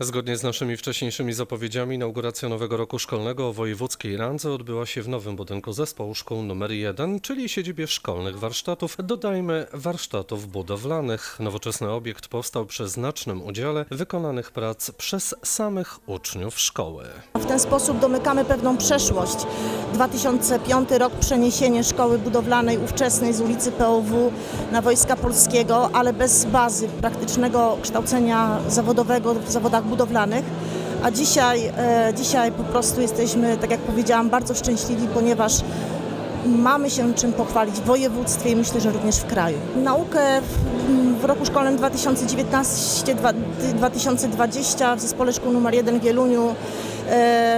Zgodnie z naszymi wcześniejszymi zapowiedziami, inauguracja nowego roku szkolnego o wojewódzkiej randze odbyła się w nowym budynku zespołu szkół nr 1, czyli siedzibie szkolnych warsztatów, dodajmy warsztatów budowlanych. Nowoczesny obiekt powstał przy znacznym udziale wykonanych prac przez samych uczniów szkoły. W ten sposób domykamy pewną przeszłość. 2005 rok przeniesienie szkoły budowlanej ówczesnej z ulicy POW na Wojska Polskiego, ale bez bazy praktycznego kształcenia zawodowego w zawodach budowlanych. A dzisiaj, e, dzisiaj po prostu jesteśmy, tak jak powiedziałam, bardzo szczęśliwi, ponieważ mamy się czym pochwalić w województwie i myślę, że również w kraju. Naukę w, w roku szkolnym 2019-2020 w Zespole Szkół nr 1 w Wieluniu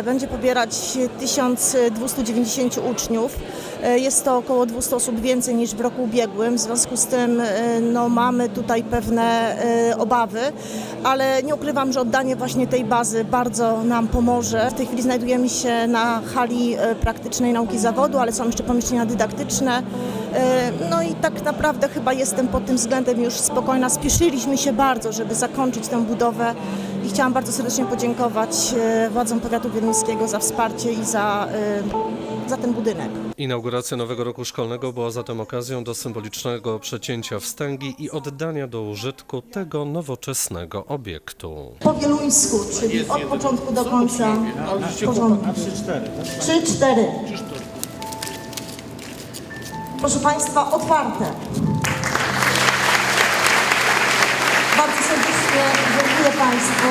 będzie pobierać 1290 uczniów. E, Jest to około 200 osób więcej niż w roku ubiegłym, w związku z tym e, no, mamy tutaj pewne e, obawy, ale nie ukrywam, że oddanie właśnie tej bazy bardzo nam pomoże. W tej chwili znajdujemy się na hali e, praktycznej nauki zawodu, ale są jeszcze pomieszczenia dydaktyczne. E, No i tak naprawdę chyba jestem pod tym względem już spokojna. Spieszyliśmy się bardzo, żeby zakończyć tę budowę chciałam bardzo serdecznie podziękować e, władzom powiatu wieluńskiego za wsparcie i za, e, za ten budynek. Inauguracja nowego roku szkolnego była zatem okazją do symbolicznego przecięcia wstęgi i oddania do użytku tego nowoczesnego obiektu. Po wieluńsku, czyli od początku do końca. Porządku. Trzy, cztery. Proszę Państwa, otwarte. Bardzo serdecznie dziękuję Państwu.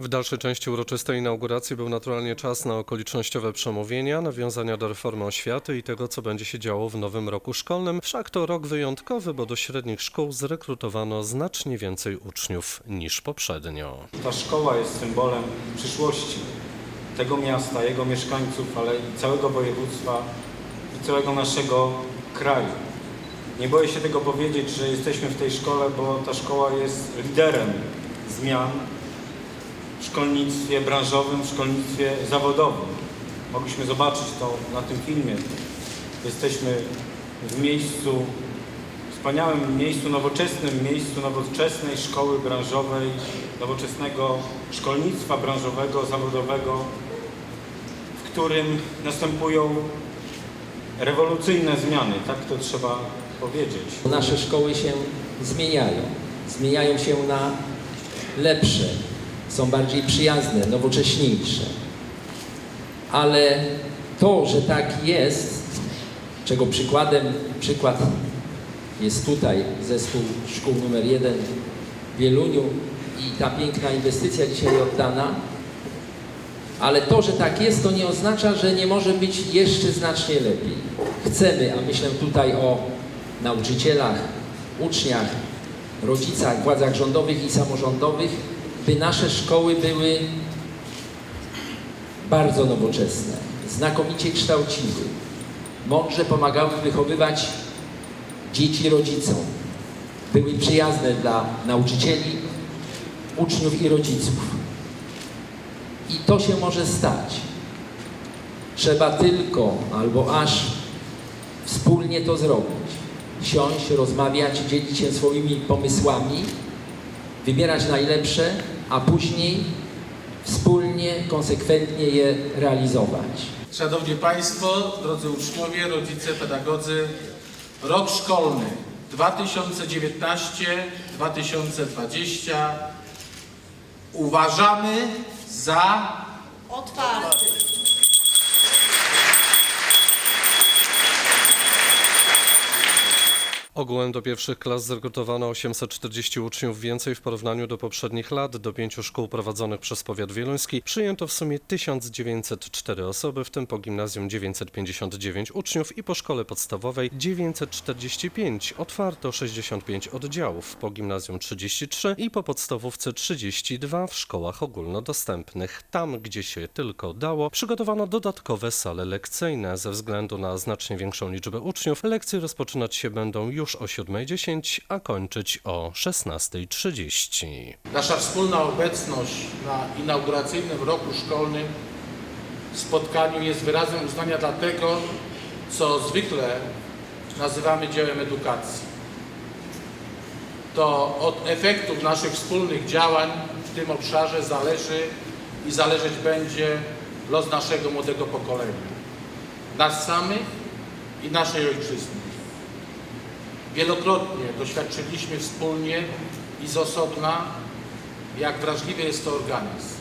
W dalszej części uroczystej inauguracji był naturalnie czas na okolicznościowe przemówienia, nawiązania do reformy oświaty i tego, co będzie się działo w nowym roku szkolnym. Wszak to rok wyjątkowy, bo do średnich szkół zrekrutowano znacznie więcej uczniów niż poprzednio. Ta szkoła jest symbolem przyszłości tego miasta, jego mieszkańców, ale i całego województwa i całego naszego kraju. Nie boję się tego powiedzieć, że jesteśmy w tej szkole, bo ta szkoła jest liderem zmian w szkolnictwie branżowym, w szkolnictwie zawodowym. Mogliśmy zobaczyć to na tym filmie. Jesteśmy w miejscu, wspaniałym miejscu, nowoczesnym miejscu nowoczesnej szkoły branżowej, nowoczesnego szkolnictwa branżowego, zawodowego, w którym następują rewolucyjne zmiany, tak to trzeba powiedzieć. Nasze szkoły się zmieniają. Zmieniają się na lepsze, są bardziej przyjazne, nowocześniejsze. Ale to, że tak jest, czego przykładem, przykład jest tutaj zespół szkół numer 1 w Wieluniu i ta piękna inwestycja dzisiaj oddana, ale to, że tak jest, to nie oznacza, że nie może być jeszcze znacznie lepiej. Chcemy, a myślę tutaj o nauczycielach, uczniach, rodzicach, władzach rządowych i samorządowych, by nasze szkoły były bardzo nowoczesne, znakomicie kształciły, mądrze pomagały wychowywać dzieci rodzicom, były przyjazne dla nauczycieli, uczniów i rodziców. I to się może stać. Trzeba tylko albo aż wspólnie to zrobić. Siąść, rozmawiać, dzielić się swoimi pomysłami, wybierać najlepsze, a później wspólnie, konsekwentnie je realizować. Szanowni Państwo, drodzy uczniowie, rodzice, pedagodzy, rok szkolny 2019-2020 uważamy za Otwarty. Ogółem do pierwszych klas zrekrutowano 840 uczniów więcej w porównaniu do poprzednich lat. Do pięciu szkół prowadzonych przez powiat wieluński przyjęto w sumie 1904 osoby, w tym po gimnazjum 959 uczniów i po szkole podstawowej 945. Otwarto 65 oddziałów, po gimnazjum 33 i po podstawówce 32 w szkołach ogólnodostępnych. Tam, gdzie się tylko dało, przygotowano dodatkowe sale lekcyjne. Ze względu na znacznie większą liczbę uczniów, lekcje rozpoczynać się będą już o 7.10, a kończyć o 16.30. nasza wspólna obecność na inauguracyjnym roku szkolnym spotkaniu jest wyrazem uznania dla tego, co zwykle nazywamy dziełem edukacji. to od efektów naszych wspólnych działań w tym obszarze zależy i zależeć będzie los naszego młodego pokolenia. Nas samych i naszej ojczyzny. Wielokrotnie doświadczyliśmy wspólnie i z osobna, jak wrażliwy jest to organizm,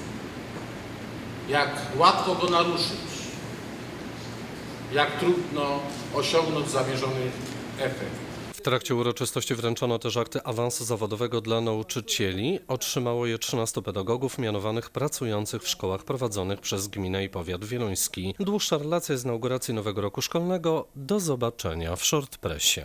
jak łatwo go naruszyć, jak trudno osiągnąć zamierzony efekt. W trakcie uroczystości wręczono też akty awansu zawodowego dla nauczycieli. Otrzymało je 13 pedagogów mianowanych pracujących w szkołach prowadzonych przez gminę i powiat wieluński. Dłuższa relacja z inauguracji nowego roku szkolnego. Do zobaczenia w Shortpressie.